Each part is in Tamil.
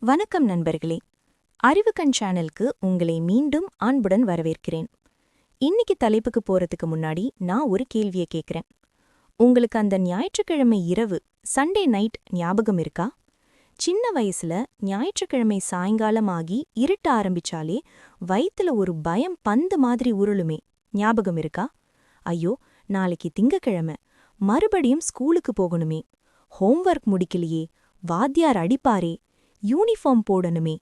வணக்கம் நண்பர்களே. அறிவுக்கண் சேனலுக்கு உங்களை மீண்டும் அன்புடன் வரவேற்கிறேன். இன்னைக்கு தலைப்புக்கு போறதுக்கு முன்னாடி நான் ஒரு கேள்வியை கேட்குறேன் உங்களுக்கு அந்த ஞாயிற்றுக்கிழமை இரவு சண்டே நைட் ஞாபகம் இருக்கா? சின்ன வயசுல ஞாயிற்றுக்கிழமை சாயங்காலம் ஆகி இருட்ட ஆரம்பிச்சாலே வயித்துல ஒரு பயம் பந்து மாதிரி உருளுமே. ஞாபகம் இருக்கா? ஐயோ நாளைக்கு திங்கக்கிழமை. மறுபடியும் ஸ்கூலுக்கு போகணுமே. ஹோம்ஒர்க் முடிக்கலையே. வாத்தியார் அடிப்பாரே. யூனிஃபார்ம் போடணுமே.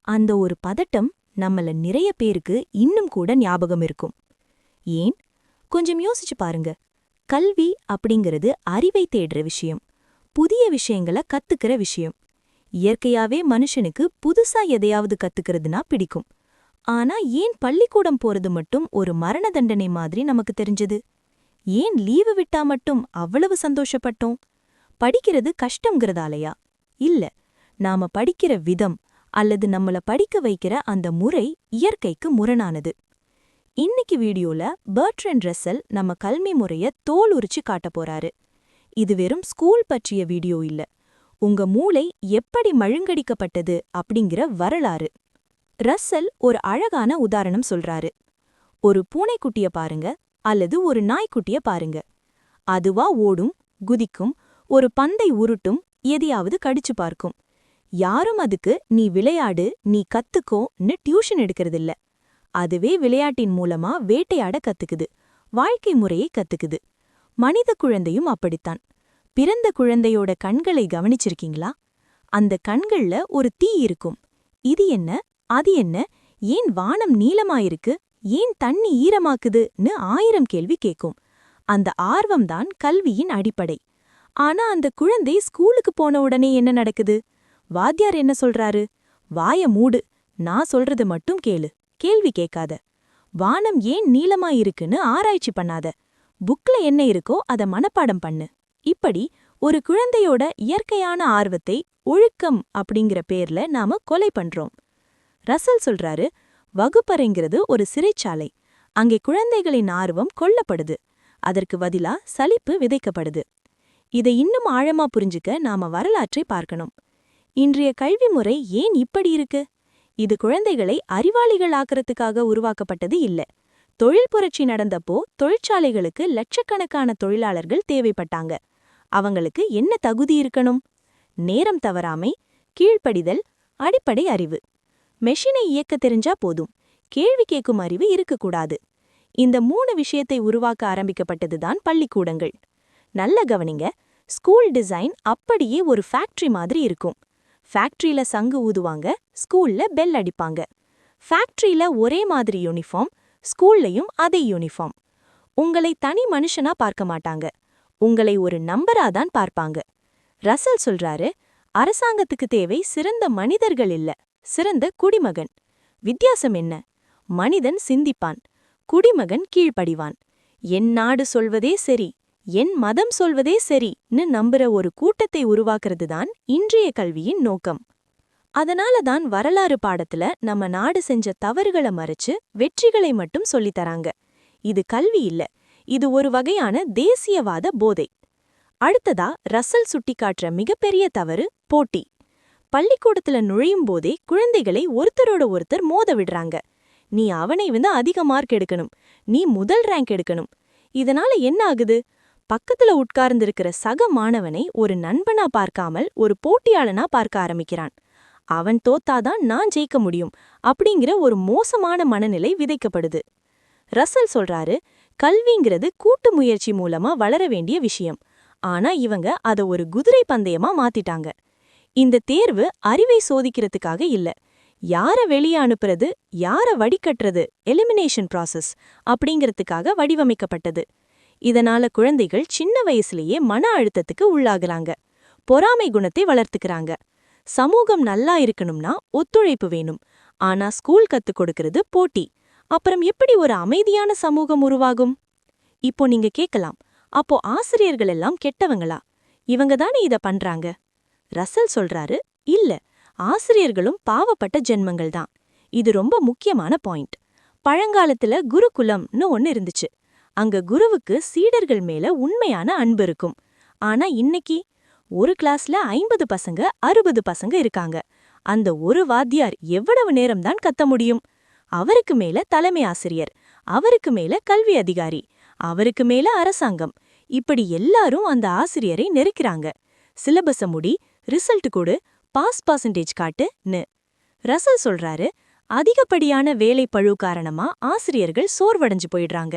அந்த ஒரு பதட்டம் நம்மள நிறைய பேருக்கு இன்னும் கூட ஞாபகம் இருக்கும். ஏன்? கொஞ்சம் யோசிச்சு பாருங்க. கல்வி அப்படிங்கிறது அறிவை தேடுற விஷயம். புதிய விஷயங்கள கத்துக்கிற விஷயம். இயற்கையாவே மனுஷனுக்கு புதுசா எதையாவது கத்துக்கிறதுனா பிடிக்கும். ஆனா ஏன் பள்ளிக்கூடம் போறது மட்டும் ஒரு மரண தண்டனை மாதிரி நமக்கு தெரிஞ்சது? ஏன் லீவு விட்டா மட்டும் அவ்வளவு சந்தோஷப்பட்டோம்? படிக்கிறது கஷ்டங்கிறதாலயா இல்ல. நாம படிக்கிற விதம் அல்லது நம்மள படிக்க வைக்கிற அந்த முறை இயற்கைக்கு முரணானது. இன்னைக்கு வீடியோல பர்ட்ரன் ரெசல் நம்ம கல்வி முறைய தோல் உரிச்சு காட்ட போறாரு. இது வெறும் ஸ்கூல் பற்றிய வீடியோ இல்ல. உங்க மூளை எப்படி மழுங்கடிக்கப்பட்டது அப்படிங்கிற வரலாறு. ரஸ்ஸல் ஒரு அழகான உதாரணம் சொல்றாரு. ஒரு பூனைக்குட்டிய பாருங்க அல்லது ஒரு நாய்க்குட்டிய பாருங்க. அதுவா ஓடும் குதிக்கும் ஒரு பந்தை உருட்டும் எதையாவது கடிச்சு பார்க்கும். யாரும் அதுக்கு நீ விளையாடு நீ கத்துக்கோன்னு டியூஷன் எடுக்கிறதில்ல. அதுவே விளையாட்டின் மூலமா வேட்டையாட கத்துக்குது வாழ்க்கை முறையை கத்துக்குது. மனித குழந்தையும் அப்படித்தான். பிறந்த குழந்தையோட கண்களை கவனிச்சிருக்கீங்களா? அந்த கண்கள்ல ஒரு தீ இருக்கும். இது என்ன? அது என்ன? ஏன் வானம் நீளமாயிருக்கு? ஏன் தண்ணி ஈரமாக்குதுன்னு ஆயிரம் கேள்வி கேட்கும் அந்த ஆர்வம்தான் கல்வியின் அடிப்படை. ஆனா அந்த குழந்தை ஸ்கூலுக்கு போன உடனே என்ன நடக்குது? வாத்தியார் என்ன சொல்றாரு? வாய மூடு நான் சொல்றது மட்டும் கேளு. கேள்வி கேட்காத. வானம் ஏன் நீளமா இருக்குன்னு ஆராய்ச்சி பண்ணாத. புக்ல என்ன இருக்கோ அத மனப்பாடம் பண்ணு. இப்படி ஒரு குழந்தையோட இயற்கையான ஆர்வத்தை ஒழுக்கம் அப்படிங்கிற பேர்ல நாம கொலை பண்றோம். ரசல் சொல்றாரு வகுப்பறைங்கிறது ஒரு சிறைச்சாலை. அங்கே குழந்தைகளின் ஆர்வம் கொல்லப்படுது. அதற்கு பதிலா சலிப்பு விதைக்கப்படுது. இதை இன்னும் ஆழமா புரிஞ்சுக்க நாம வரலாற்றை பார்க்கணும். இன்றைய கல்வி முறை ஏன் இப்படி இருக்கு? இது குழந்தைகளை அறிவாளிகள் ஆக்கிறதுக்காக உருவாக்கப்பட்டது இல்ல. தொழில் புரட்சி நடந்தப்போ தொழிற்சாலைகளுக்கு லட்சக்கணக்கான தொழிலாளர்கள் தேவைப்பட்டாங்க. அவங்களுக்கு என்ன தகுதி இருக்கணும்? நேரம் தவறாமை கீழ்ப்படிதல் அடிப்படை அறிவு. மெஷினை இயக்க தெரிஞ்சா போதும். கேள்வி கேட்கும் அறிவு இருக்கக்கூடாது. இந்த மூணு விஷயத்தை உருவாக்க ஆரம்பிக்கப்பட்டதுதான் பள்ளிக்கூடங்கள். நல்ல கவனிங்க. ஸ்கூல் டிசைன் அப்படியே ஒரு ஃபேக்டரி மாதிரி இருக்கும். ஃபேக்ட்ரியில சங்கு ஊதுவாங்க ஸ்கூல்ல பெல் அடிப்பாங்க. ஃபேக்ட்ரியில ஒரே மாதிரி யூனிஃபார்ம் ஸ்கூல்லையும் அதே யூனிஃபார்ம் உங்களை தனி மனுஷனா பார்க்க மாட்டாங்க. உங்களை ஒரு நம்பரா தான் பார்ப்பாங்க. ரசல் சொல்றாரு அரசாங்கத்துக்கு தேவை சிறந்த மனிதர்கள் இல்ல சிறந்த குடிமகன். வித்தியாசம் என்ன? மனிதன் சிந்திப்பான் குடிமகன் கீழ்ப்படிவான். என் நாடு சொல்வதே சரி என் மதம் சொல்வதே சரின்னு நம்புற ஒரு கூட்டத்தை உருவாக்குறது தான் இன்றைய கல்வியின் நோக்கம். அதனால தான் வரலாறு பாடத்துல நம்ம நாடு செஞ்ச தவறுகளை மறைச்சு வெற்றிகளை மட்டும் சொல்லித்தராங்க இது கல்வி இல்ல இது ஒரு வகையான தேசியவாத போதை. அடுத்ததா ரசல் சுட்டிக்காட்டுற மிகப்பெரிய தவறு போட்டி. பள்ளிக்கூடத்துல நுழையும் போதே குழந்தைகளை ஒருத்தரோட ஒருத்தர் மோத விடுறாங்க. நீ அவனை வந்து அதிக மார்க் எடுக்கணும் நீ முதல் ரேங்க் எடுக்கணும். இதனால என்ன ஆகுது? பக்கத்துல உட்கார்ந்திருக்கிற சக மாணவனை ஒரு நண்பனா பார்க்காமல் ஒரு போட்டியாளனா பார்க்க ஆரம்பிக்கிறான். அவன் தோத்தாதான் நான் ஜெயிக்க முடியும் அப்படிங்கிற ஒரு மோசமான மனநிலை விதைக்கப்படுது. ரசல் சொல்றாரு கல்விங்கிறது கூட்டு முயற்சி மூலமா வளர வேண்டிய விஷயம். ஆனா இவங்க அத ஒரு குதிரை பந்தயமா மாத்திட்டாங்க. இந்த தேர்வு அறிவை சோதிக்கிறதுக்காக இல்ல. யார வெளியே அனுப்புறது யார வடிகட்டுறது எலிமினேஷன் ப்ராசஸ் அப்படிங்கிறதுக்காக வடிவமைக்கப்பட்டது. இதனால குழந்தைகள் சின்ன வயசுலயே மன அழுத்தத்துக்கு உள்ளாகுறாங்க பொறாமை குணத்தை வளர்த்துக்கிறாங்க. சமூகம் நல்லா இருக்கணும்னா ஒத்துழைப்பு வேணும். ஆனா ஸ்கூல் கத்துக் கொடுக்கறது போட்டி. அப்புறம் எப்படி ஒரு அமைதியான சமூகம் உருவாகும்? இப்போ நீங்க கேட்கலாம் அப்போ ஆசிரியர்கள் எல்லாம் கெட்டவங்களா? இவங்க தானே இத பண்றாங்க? ரசல் சொல்றாரு இல்ல ஆசிரியர்களும் பாவப்பட்ட ஜென்மங்கள் தான். இது ரொம்ப முக்கியமான பாயிண்ட் பழங்காலத்துல குருகுலம்னு ஒன்னு இருந்துச்சு. அங்க குருவுக்கு சீடர்கள் மேல உண்மையான அன்பு இருக்கும். ஆனா இன்னைக்கு ஒரு கிளாஸ்ல ஐம்பது பசங்க அறுபது பசங்க இருக்காங்க. அந்த ஒரு வாத்தியார் எவ்வளவு நேரம்தான் கத்த முடியும்? அவருக்கு மேல தலைமை ஆசிரியர் அவருக்கு மேல கல்வி அதிகாரி அவருக்கு மேல அரசாங்கம். இப்படி எல்லாரும் அந்த ஆசிரியரை நெருக்கிறாங்க. சிலபஸ முடி ரிசல்ட் கொடு பாஸ் பர்சன்டேஜ் காட்டுன்னு. ரசல் சொல்றாரு அதிகப்படியான வேலை பழு காரணமா ஆசிரியர்கள் சோர்வடைஞ்சு போயிடுறாங்க.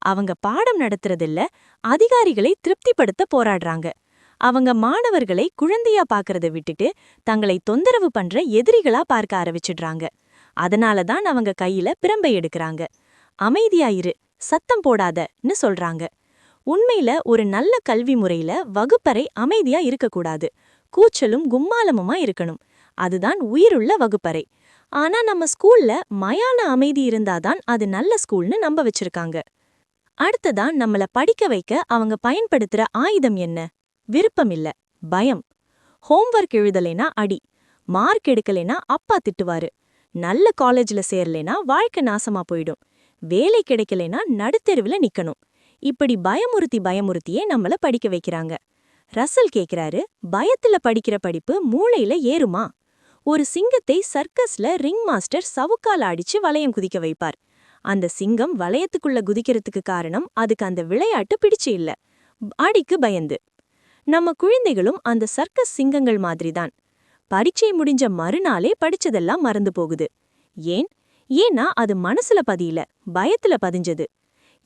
அவங்க பாடம் நடத்துறதில்ல அதிகாரிகளை திருப்திப்படுத்த போராடுறாங்க. அவங்க மாணவர்களை குழந்தையா பார்க்கறத விட்டுட்டு தங்களை தொந்தரவு பண்ற எதிரிகளா பார்க்க ஆரம்பிச்சிடுறாங்க. அதனால தான் அவங்க கையில பிரம்பை எடுக்கறாங்க. அமைதியாயிரு சத்தம் போடாதன்னு சொல்றாங்க. உண்மையில ஒரு நல்ல கல்வி முறையில வகுப்பறை அமைதியா இருக்கக்கூடாது. கூச்சலும் கும்மாலமுமா இருக்கணும். அதுதான் உயிருள்ள வகுப்பறை. ஆனா நம்ம ஸ்கூல்ல மயான அமைதி இருந்தாதான் அது நல்ல ஸ்கூல்னு நம்ப வச்சிருக்காங்க. அடுத்ததா நம்மள படிக்க வைக்க அவங்க பயன்படுத்துற ஆயுதம் என்ன? விருப்பம் இல்ல பயம். ஹோம்வொர்க் எழுதலைனா அடி. மார்க் எடுக்கலைனா அப்பா திட்டுவாரு. நல்ல காலேஜ்ல சேரலைனா வாழ்க்கை நாசமா போயிடும். வேலை கிடைக்கலைனா நடுத்தெருவுல நிக்கணும். இப்படி பயமுறுத்தி பயமுறுத்தியே நம்மள படிக்க வைக்கிறாங்க. ரசல் கேக்குறாரு பயத்துல படிக்கிற படிப்பு மூளையில ஏறுமா? ஒரு சிங்கத்தை சர்க்கஸ்ல ரிங் மாஸ்டர் சவுக்கால அடிச்சு வளையம் குதிக்க வைப்பார். அந்த சிங்கம் வளையத்துக்குள்ள குதிக்கிறதுக்கு காரணம் அதுக்கு அந்த விளையாட்டு பிடிச்சு இல்ல. அடிக்கு பயந்து. நம்ம குழந்தைகளும் அந்த சர்க்கஸ் சிங்கங்கள் மாதிரிதான். பரீட்சை முடிஞ்ச மறுநாளே படிச்சதெல்லாம் மறந்து போகுது. ஏன்? ஏன்னா அது மனசுல பதியல பயத்துல பதிஞ்சது.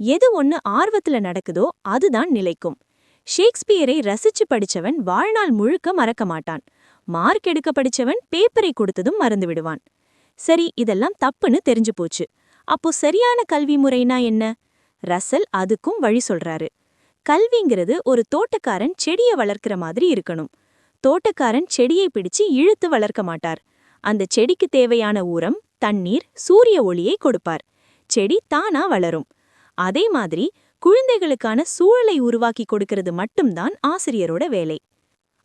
எது ஒன்னு ஆர்வத்துல நடக்குதோ அதுதான் நிலைக்கும். ஷேக்ஸ்பியரை ரசிச்சு படிச்சவன் வாழ்நாள் முழுக்க மறக்க மாட்டான். மார்க் எடுக்க படிச்சவன் பேப்பரை கொடுத்ததும் மறந்து விடுவான். சரி இதெல்லாம் தப்புன்னு தெரிஞ்சு போச்சு. அப்போ சரியான கல்வி முறைனா என்ன? ரசல் அதுக்கும் வழி சொல்றாரு. கல்விங்கிறது ஒரு தோட்டக்காரன் செடிய வளர்க்கிற மாதிரி இருக்கணும். தோட்டக்காரன் செடியை பிடிச்சு இழுத்து வளர்க்க மாட்டார். அந்த செடிக்கு தேவையான உரம் தண்ணீர் சூரிய ஒளியை கொடுப்பார். செடி தானா வளரும். அதே மாதிரி குழந்தைகளுக்கான சூழலை உருவாக்கி கொடுக்கிறது மட்டும்தான் ஆசிரியரோட வேலை.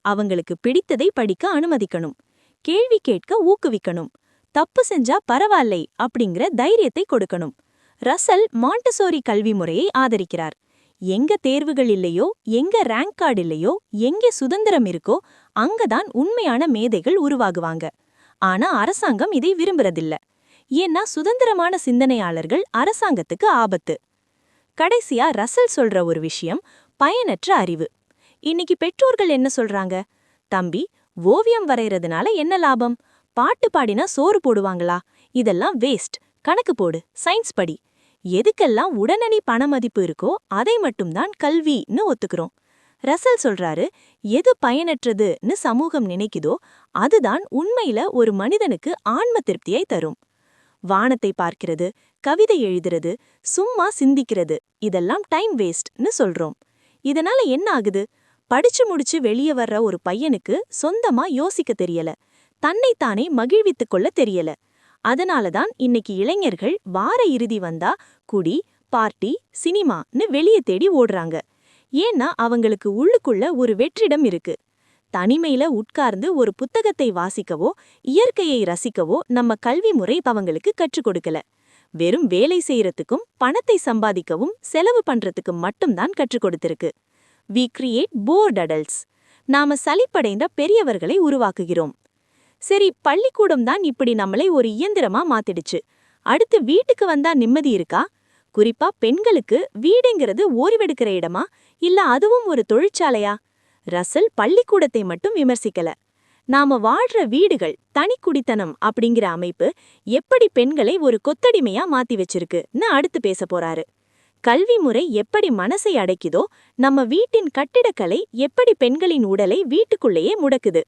அவங்களுக்கு பிடித்ததை படிக்க அனுமதிக்கணும். கேள்வி கேட்க ஊக்குவிக்கணும். தப்பு செஞ்சா பரவாயில்லை அப்படிங்கிற தைரியத்தை கொடுக்கணும். ரசல் மாண்டசோரி கல்வி முறையை ஆதரிக்கிறார். எங்க தேர்வுகள் இல்லையோ எங்க ரேங்க் கார்டு இல்லையோ எங்க சுதந்திரம் இருக்கோ அங்கதான் உண்மையான மேதைகள் உருவாகுவாங்க. ஆனா அரசாங்கம் இதை விரும்புறதில்ல. ஏன்னா சுதந்திரமான சிந்தனையாளர்கள் அரசாங்கத்துக்கு ஆபத்து. கடைசியா ரசல் சொல்ற ஒரு விஷயம் பயனற்ற அறிவு. இன்னைக்கு பெற்றோர்கள் என்ன சொல்றாங்க? தம்பி ஓவியம் வரைகிறதுனால என்ன லாபம்? பாட்டு பாடினா சோறு போடுவாங்களா? இதெல்லாம் வேஸ்ட் கணக்கு போடு சயின்ஸ் படி. எதுக்கெல்லாம் உடனடி பண மதிப்பு இருக்கோ அதை மட்டும்தான் கல்வின்னு ஒத்துக்கிறோம். ரசல் சொல்றாரு எது பயனற்றதுன்னு சமூகம் நினைக்குதோ அதுதான் உண்மையில ஒரு மனிதனுக்கு ஆன்ம திருப்தியை தரும். வானத்தை பார்க்கிறது கவிதை எழுதுறது சும்மா சிந்திக்கிறது இதெல்லாம் டைம் வேஸ்ட்னு சொல்றோம். இதனால என்ன ஆகுது? படிச்சு முடிச்சு வெளியே வர்ற ஒரு பையனுக்கு சொந்தமா யோசிக்க தெரியல. தன்னைத்தானே மகிழ்வித்துக் கொள்ள தெரியல. அதனாலதான் இன்னைக்கு இளைஞர்கள் வார இறுதி வந்தா குடி பார்ட்டி சினிமான்னு வெளியே தேடி ஓடுறாங்க. ஏன்னா அவங்களுக்கு உள்ளுக்குள்ள ஒரு வெற்றிடம் இருக்கு. தனிமையில உட்கார்ந்து ஒரு புத்தகத்தை வாசிக்கவோ இயற்கையை ரசிக்கவோ நம்ம கல்வி முறை அவங்களுக்கு கற்றுக் கொடுக்கல. வெறும் வேலை செய்யறதுக்கும் பணத்தை சம்பாதிக்கவும் செலவு பண்றதுக்கும் மட்டும்தான் கற்றுக் கொடுத்திருக்கு. வி கிரியேட் போர்ட் அடல்ட்ஸ் நாம சலிப்படைந்த பெரியவர்களை உருவாக்குகிறோம். சரி பள்ளிக்கூடம் தான் இப்படி நம்மளை ஒரு இயந்திரமா மாத்திடுச்சு. அடுத்து வீட்டுக்கு வந்தா நிம்மதி இருக்கா? குறிப்பா பெண்களுக்கு வீடுங்கிறது ஓய்வெடுக்கிற இடமா? இல்ல அதுவும் ஒரு தொழிற்சாலையா? ரசல் பள்ளிக்கூடத்தை மட்டும் விமர்சிக்கல. நாம வாழ்ற வீடுகள் தனிக்குடித்தனம் அப்படிங்கிற அமைப்பு எப்படி பெண்களை ஒரு கொத்தடிமையா மாத்தி வச்சிருக்குன்னு அடுத்து பேச போறாரு. கல்வி முறை எப்படி மனசை அடைக்குதோ நம்ம வீட்டின் கட்டிடக்கலை எப்படி பெண்களின் உடலை வீட்டுக்குள்ளேயே முடக்குது.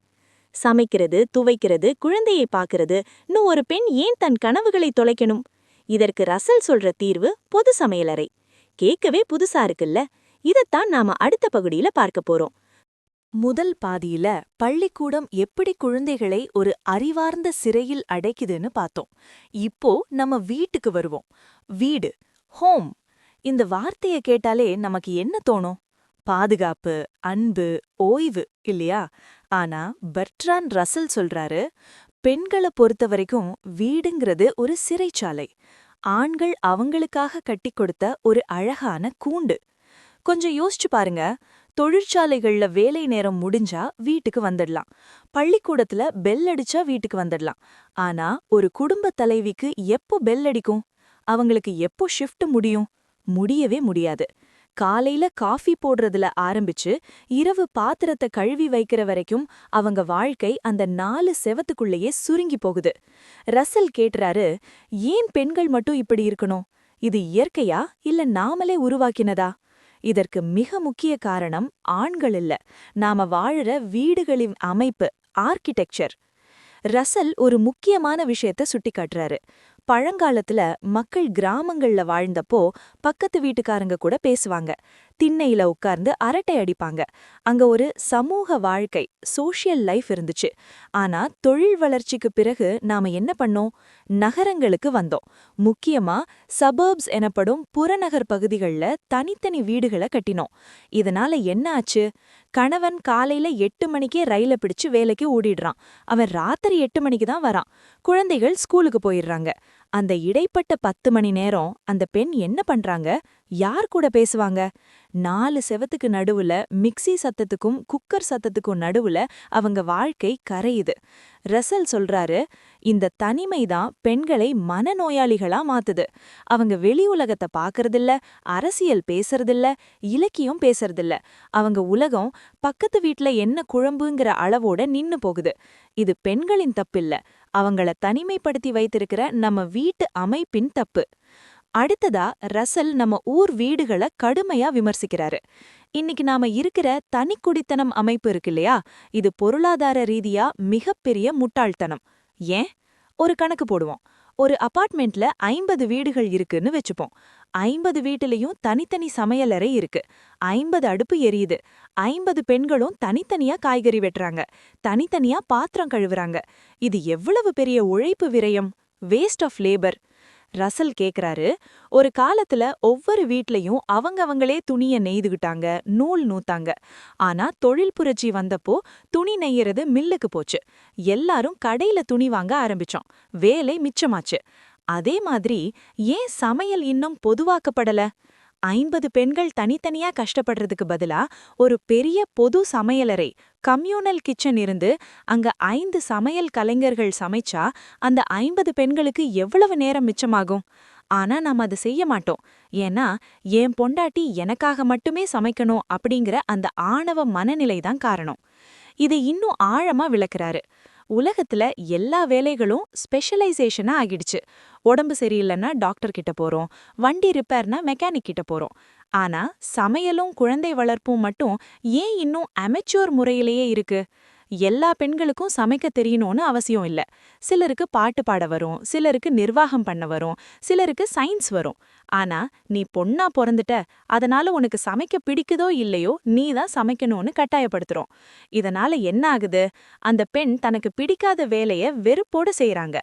சமைக்கிறது துவைக்கிறது குழந்தையை பாக்குறது இன்னும் ஒரு பெண் ஏன் தன் கனவுகளை தொலைக்கணும்? இதற்கு ரசல் சொல்ற தீர்வு பொது சமையலறை. கேட்கவே புதுசா இருக்குல்ல? இதத்தான் நாம அடுத்த பகுதியில பார்க்க போறோம். முதல் பாதியில பள்ளிக்கூடம் எப்படி குழந்தைகளை ஒரு அறிவார்ந்த சிறையில் அடைக்குதுன்னு பார்த்தோம். இப்போ நம்ம வீட்டுக்கு வருவோம். வீடு ஹோம் இந்த வார்த்தைய கேட்டாலே நமக்கு என்ன தோணும்? பாதுகாப்பு அன்பு ஓய்வு இல்லையா? ஆனா பர்ட்ரான் ரசல் சொல்றாரு பெண்களை பொறுத்த வரைக்கும் வீடுங்கிறது ஒரு சிறைச்சாலை. ஆண்கள் அவங்களுக்காக கட்டிக் கொடுத்த ஒரு அழகான கூண்டு. கொஞ்சம் யோசிச்சு பாருங்க தொழிற்சாலைகள்ல வேலை நேரம் முடிஞ்சா வீட்டுக்கு வந்துடலாம். பள்ளிக்கூடத்துல பெல் அடிச்சா வீட்டுக்கு வந்துடலாம். ஆனா ஒரு குடும்ப தலைவிக்கு எப்போ பெல் அடிக்கும்? அவங்களுக்கு எப்போ ஷிஃப்ட் முடியும்? முடியவே முடியாது. காலையில காஃபி போடுறதுல ஆரம்பிச்சு இரவு பாத்திரத்தை கழுவி வைக்கிற வரைக்கும் அவங்க வாழ்க்கை அந்த நாலு செவத்துக்குள்ளேயே சுருங்கி போகுது. ரசல் கேட்டுறாரு ஏன் பெண்கள் மட்டும் இப்படி இருக்கணும்? இது இயற்கையா இல்ல நாமளே உருவாக்கினதா? இதற்கு மிக முக்கிய காரணம் ஆண்கள் இல்ல நாம வாழுற வீடுகளின் அமைப்பு ஆர்கிடெக்சர் ரசல் ஒரு முக்கியமான விஷயத்த சுட்டிக்காட்டுறாரு. பழங்காலத்துல மக்கள் கிராமங்கள்ல வாழ்ந்தப்போ பக்கத்து வீட்டுக்காரங்க கூட பேசுவாங்க. திண்ணையில உட்கார்ந்து அரட்டை அடிப்பாங்க. அங்க ஒரு சமூக வாழ்க்கை சோஷியல் லைஃப் இருந்துச்சு. ஆனா தொழில் வளர்ச்சிக்கு பிறகு நாம என்ன பண்ணோம்? நகரங்களுக்கு வந்தோம். முக்கியமா சபர்ப்ஸ் எனப்படும் புறநகர் பகுதிகள்ல தனித்தனி வீடுகளை கட்டினோம். இதனால என்ன ஆச்சு? கணவன் காலையில எட்டு மணிக்கே ரயில பிடிச்சு வேலைக்கு ஓடிடுறான். அவன் ராத்திரி எட்டு மணிக்கு தான் வரான். குழந்தைகள் ஸ்கூலுக்கு போயிடுறாங்க. அந்த இடைப்பட்ட பத்து மணி நேரம் அந்த பெண் என்ன பண்றாங்க? யார் கூட பேசுவாங்க? நாலு செவத்துக்கு நடுவுல மிக்ஸி சத்தத்துக்கும் குக்கர் சத்தத்துக்கும் நடுவுல அவங்க வாழ்க்கை கரையுது. ரசல் சொல்றாரு இந்த தனிமை தான் பெண்களை மனநோயாளிகளா மாத்துது. அவங்க வெளி உலகத்தை பாக்கறதில்ல அரசியல் பேசுறதில்ல இலக்கியம் பேசுறதில்ல. அவங்க உலகம் பக்கத்து வீட்ல என்ன குழம்புங்கிற அளவோட நின்னு போகுது. இது பெண்களின் தப்பில்ல. அவங்கள தனிமைப்படுத்தி வைத்திருக்கிற நம்ம வீட்டு அமைப்பின் தப்பு. அடுத்ததா ரசல் நம்ம ஊர் வீடுகள கடுமையா விமர்சிக்கிறாரு. இன்னைக்கு நாம இருக்கிற தனிக்குடித்தனம் அமைப்பு இருக்கு இல்லையா? இது பொருளாதார ரீதியா மிகப்பெரிய முட்டாள்தனம். ஏன்? ஒரு கணக்கு போடுவோம். ஒரு அபார்ட்மெண்ட்ல ஐம்பது வீடுகள் இருக்குன்னு வச்சுப்போம். ஐம்பது வீட்டிலையும் தனித்தனி சமையலறை இருக்கு. ஐம்பது அடுப்பு எரியுது. ஐம்பது பெண்களும் தனித்தனியா காய்கறி வெட்டுறாங்க. தனித்தனியா பாத்திரம் கழுவுறாங்க. இது எவ்வளவு பெரிய உழைப்பு விரயம். வேஸ்ட் ஆஃப் லேபர் ரசல் கேக்குறாரு. ஒரு காலத்துல ஒவ்வொரு வீட்லயும் அவங்கவங்களே துணிய நெய்துகிட்டாங்க நூல் நூத்தாங்க. ஆனா தொழில் புரட்சி வந்தப்போ துணி நெய்யறது மில்லுக்கு போச்சு. எல்லாரும் கடையில துணி வாங்க ஆரம்பிச்சோம். வேலை மிச்சமாச்சு. அதே மாதிரி ஏன் சமையல் இன்னும் பொதுவாக்கப்படல? ஐம்பது பெண்கள் தனித்தனியா கஷ்டப்படுறதுக்கு பதிலா ஒரு பெரிய பொது சமையலறை கம்யூனல் கிச்சன் இருந்து அங்க ஐந்து சமையல் கலைஞர்கள் சமைச்சா அந்த ஐம்பது பெண்களுக்கு எவ்வளவு நேரம் மிச்சமாகும்? ஆனா நாம அதை செய்ய மாட்டோம். ஏன்னா என் பொண்டாட்டி எனக்காக மட்டுமே சமைக்கணும் அப்படிங்கிற அந்த ஆணவ மனநிலை தான் காரணம். இதை இன்னும் ஆழமா விளக்குறாரு. உலகத்துல எல்லா வேலைகளும் ஸ்பெஷலைசேஷனா ஆகிடுச்சு. உடம்பு சரியில்லைன்னா டாக்டர் கிட்ட போறோம். வண்டி ரிப்பேர்னா மெக்கானிக் கிட்ட போறோம். ஆனா சமையலும் குழந்தை வளர்ப்பும் மட்டும் ஏன் இன்னும் அமெச்சூர் முறையிலேயே இருக்கு? எல்லா பெண்களுக்கும் சமைக்க தெரியணும்னு அவசியம் இல்ல. சிலருக்கு பாட்டு பாட வரும் சிலருக்கு நிர்வாகம் பண்ண வரும் சிலருக்கு சயின்ஸ் வரும். ஆனா நீ பொண்ணா பிறந்துட்ட அதனால உனக்கு சமைக்க பிடிக்குதோ இல்லையோ நீ தான் சமைக்கணும்னு கட்டாயப்படுத்துறோம். இதனால என்ன ஆகுது? அந்த பெண் தனக்கு பிடிக்காத வேலைய வெறுப்போட செய்யறாங்க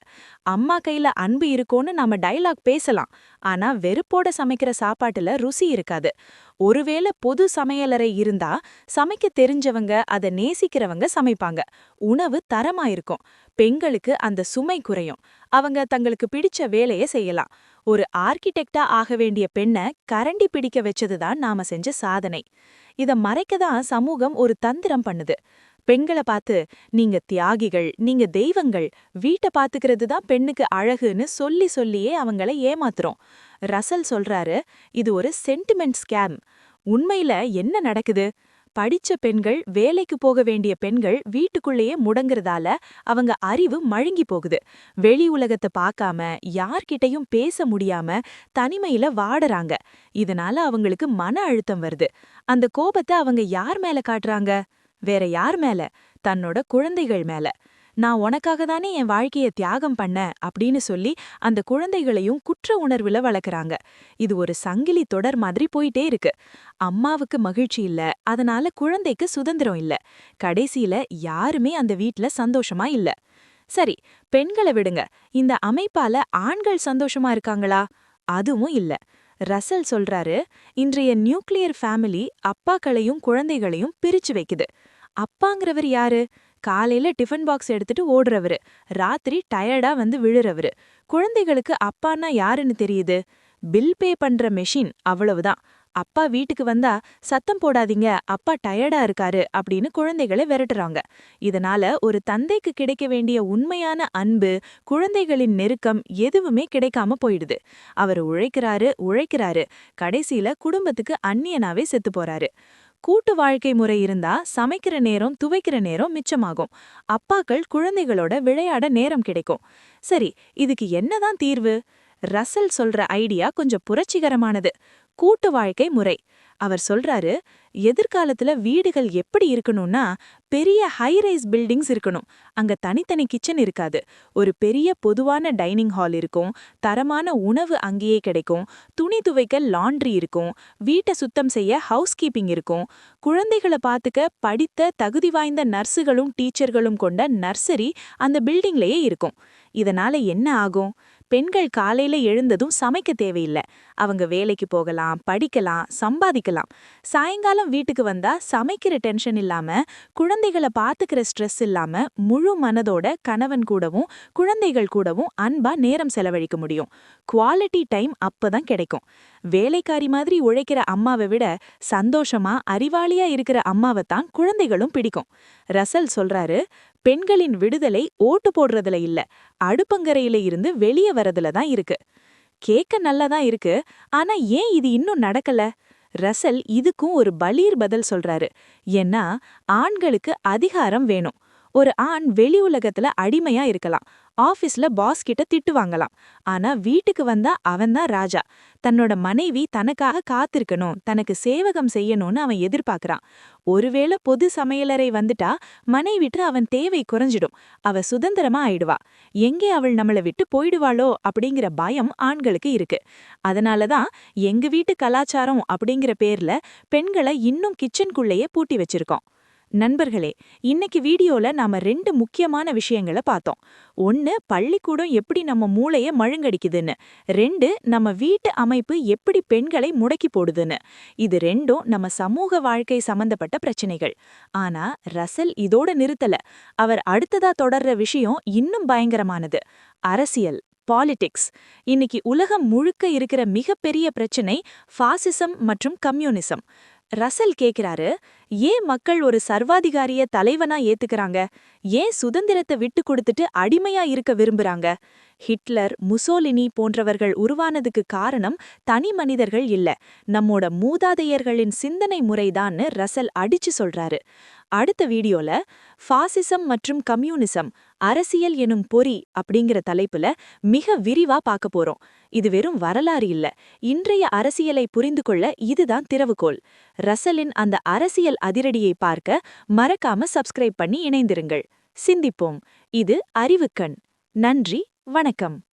அம்மா கையில அன்பு இருக்கும்னு நாம டைலாக் பேசலாம். ஆனா வெறுப்போட சமைக்கிற சாப்பாட்டுல ருசி இருக்காது. ஒருவேளை பொது சமையலறை இருந்தா சமைக்க தெரிஞ்சவங்க அதை நேசிக்கிறவங்க சமைப்பாங்க. உணவு தரமா இருக்கும். பெண்களுக்கு அந்த சுமை குறையும். அவங்க தங்களுக்கு பிடிச்ச வேலையை செய்யலாம். ஒரு ஆர்கிடெக்டா ஆக வேண்டிய பெண்ண கரண்டி பிடிக்க வச்சதுதான் நாம செஞ்ச சாதனை. இத மறைக்கதான் சமூகம் ஒரு தந்திரம் பண்ணுது. பெண்களை பார்த்து நீங்க தியாகிகள் நீங்க தெய்வங்கள் வீட்டை பாத்துக்கிறது தான் பெண்ணுக்கு அழகுன்னு சொல்லி சொல்லியே அவங்கள ஏமாத்துறோம். ரசல் சொல்றாரு இது ஒரு சென்டிமெண்ட் ஸ்கேம் உண்மையில என்ன நடக்குது? படிச்ச பெண்கள் வேலைக்கு போக வேண்டிய பெண்கள் வீட்டுக்குள்ளேயே முடங்குறதால அவங்க அறிவு மழுங்கி போகுது. வெளி உலகத்தை பார்க்காம யார்கிட்டையும் பேச முடியாம தனிமையில வாடுறாங்க. இதனால அவங்களுக்கு மன அழுத்தம் வருது. அந்த கோபத்தை அவங்க யார் மேல காட்டுறாங்க? வேற யார் மேல? தன்னோட குழந்தைகள் மேல. நான் உனக்காக தானே என் வாழ்க்கைய தியாகம் பண்ண? அப்படின்னு சொல்லி அந்த குழந்தைகளையும் குற்ற உணர்வுல வளர்க்குறாங்க இது ஒரு சங்கிலி தொடர் மாதிரி போயிட்டே இருக்கு. அம்மாவுக்கு மகிழ்ச்சி இல்ல. அதனால குழந்தைக்கு சுதந்திரம் இல்ல. கடைசியில யாருமே அந்த வீட்ல சந்தோஷமா இல்ல. சரி பெண்களை விடுங்க. இந்த அமைப்பால ஆண்கள் சந்தோஷமா இருக்காங்களா? அதுவும் இல்ல. ரசல் சொல்றாரு இன்றைய நியூக்ளியர் ஃபேமிலி அப்பாக்களையும் குழந்தைகளையும் பிரிச்சு வைக்குது. அப்பாங்கிறவர் யாரு? காலையில டிஃபன் பாக்ஸ் எடுத்துட்டு ஓடுறவரு. ராத்திரி டயர்டா வந்து விழுறவரு. குழந்தைகளுக்கு அப்பான்னா யாருன்னு தெரியுது? பில் பே பண்ற மெஷின் அவ்வளவுதான். அப்பா வீட்டுக்கு வந்தா சத்தம் போடாதீங்க அப்பா டயர்டா இருக்காரு அப்படின்னு குழந்தைகளை விரட்டுறாங்க. இதனால ஒரு தந்தைக்கு கிடைக்க வேண்டிய உண்மையான அன்பு குழந்தைகளின் நெருக்கம் எதுவுமே கிடைக்காம போயிடுது. அவர் உழைக்கிறாரு உழைக்கிறாரு. கடைசியில குடும்பத்துக்கு அந்நியனாவே செத்து போறாரு. கூட்டு வாழ்க்கை முறை இருந்தா சமைக்கிற நேரம் துவைக்கிற நேரம் மிச்சமாகும். அப்பாக்கள் குழந்தைகளோட விளையாட நேரம் கிடைக்கும். சரி இதுக்கு என்னதான் தீர்வு? ரசல் சொல்ற ஐடியா கொஞ்சம் புரட்சிகரமானது. கூட்டு வாழ்க்கை முறை. அவர் சொல்றாரு எதிர்காலத்துல வீடுகள் எப்படி இருக்கணும்னா பெரிய ஹை ரைஸ் பில்டிங்ஸ் இருக்கணும். அங்க தனித்தனி கிச்சன் இருக்காது. ஒரு பெரிய பொதுவான டைனிங் ஹால் இருக்கும். தரமான உணவு அங்கேயே கிடைக்கும். துணி துவைக்க லாண்ட்ரி இருக்கும். வீட்டை சுத்தம் செய்ய ஹவுஸ் கீப்பிங் இருக்கும். குழந்தைகளை பார்த்துக்க படித்த தகுதி வாய்ந்த நர்ஸுகளும் டீச்சர்களும் கொண்ட நர்சரி அந்த பில்டிங்லயே இருக்கும். இதனால என்ன ஆகும்? பெண்கள் காலையில எழுந்ததும் சமைக்க தேவையில்லை. அவங்க வேலைக்கு போகலாம் படிக்கலாம் சம்பாதிக்கலாம். சாயங்காலம் வீட்டுக்கு வந்தா சமைக்கிற டென்ஷன் இல்லாம குழந்தைகளை பார்த்துக்கிற ஸ்ட்ரெஸ் இல்லாம முழு மனதோட கணவன் கூடவும் குழந்தைகள் கூடவும் அன்பா நேரம் செலவழிக்க முடியும். குவாலிட்டி டைம் அப்பதான் கிடைக்கும். வேலைக்காரி மாதிரி உழைக்கிற அம்மாவை விட சந்தோஷமா அறிவாளியா இருக்கிற அம்மாவை தான் குழந்தைகளும் பிடிக்கும். ரசல் சொல்றாரு பெண்களின் விடுதலை ஓட்டு போடுறதுல இல்ல. அடுப்பங்கரையில இருந்து வெளியே வரதுல தான் இருக்கு. கேட்க நல்லதா இருக்கு. ஆனா ஏன் இது இன்னும் நடக்கல? ரசல் இதுக்கும் ஒரு பலீர் பதில் சொல்றாரு. ஏன்னா ஆண்களுக்கு அதிகாரம் வேணும். ஒரு ஆண் வெளி உலகத்துல அடிமையா இருக்கலாம். ஆபீஸ்ல பாஸ் கிட்ட திட்டு வாங்கலாம் ஆனா வீட்டுக்கு வந்தா அவன்தான் ராஜா. தன்னோட மனைவி தனக்காக காத்திருக்கணும் தனக்கு சேவகம் செய்யணும்னு அவன் எதிர்பார்க்கறான். ஒருவேளை பொது சமையலறை வந்துட்டா மனைவிட்டு அவன் தேவை குறைஞ்சிடும். அவ சுதந்திரமா ஆயிடுவா. எங்கே அவள் நம்மள விட்டு போயிடுவாளோ அப்படிங்கிற பயம் ஆண்களுக்கு இருக்கு. அதனாலதான் எங்க வீட்டு கலாச்சாரம் அப்படிங்கிற பேர்ல பெண்களை இன்னும் கிச்சனுக்குள்ளேயே பூட்டி வச்சிருக்கோம். நண்பர்களே இன்னைக்கு வீடியோல நாம ரெண்டு முக்கியமான விஷயங்களை பார்த்தோம். ஒன்னு பள்ளிக்கூடம் எப்படி நம்ம மூளைய மழுங்கடிக்குதுன்னு. ரெண்டு நம்ம வீட்டு அமைப்பு எப்படி பெண்களை முடக்கி போடுதுன்னு. இது ரெண்டும் நம்ம சமூக வாழ்க்கை சம்பந்தப்பட்ட பிரச்சனைகள். ஆனா ரசல் இதோட நிறுத்தல. அவர் அடுத்ததா தொடர்ற விஷயம் இன்னும் பயங்கரமானது. அரசியல் பாலிடிக்ஸ். இன்னைக்கு உலகம் முழுக்க இருக்கிற மிகப்பெரிய பிரச்சனை ஃபாசிசம் மற்றும் கம்யூனிசம் ரசல் கேக்குறாரு ஏன் மக்கள் ஒரு சர்வாதிகாரிய தலைவனா ஏத்துக்கறாங்க? ஏன் சுதந்திரத்தை விட்டு கொடுத்துட்டு அடிமையா இருக்க விரும்புறாங்க? ஹிட்லர் முசோலினி போன்றவர்கள் உருவானதுக்கு காரணம் தனி மனிதர்கள் இல்ல. நம்மோட மூதாதையர்களின் சிந்தனை முறைதான்னு ரசல் அடிச்சு சொல்றாரு. அடுத்த வீடியோல ஃபாசிசம் மற்றும் கம்யூனிசம் அரசியல் எனும் பொறி அப்படிங்கிற தலைப்புல மிக விரிவா பார்க்க போறோம். இது வெறும் வரலாறு இல்ல. இன்றைய அரசியலை புரிந்து கொள்ள இதுதான் திறவுகோல் ரசலின் அந்த அரசியல் அதிரடியை பார்க்க மறக்காம சப்ஸ்கிரைப் பண்ணி இணைந்திருங்கள். சிந்திப்போம். இது அறிவுக்கண். நன்றி. வணக்கம்.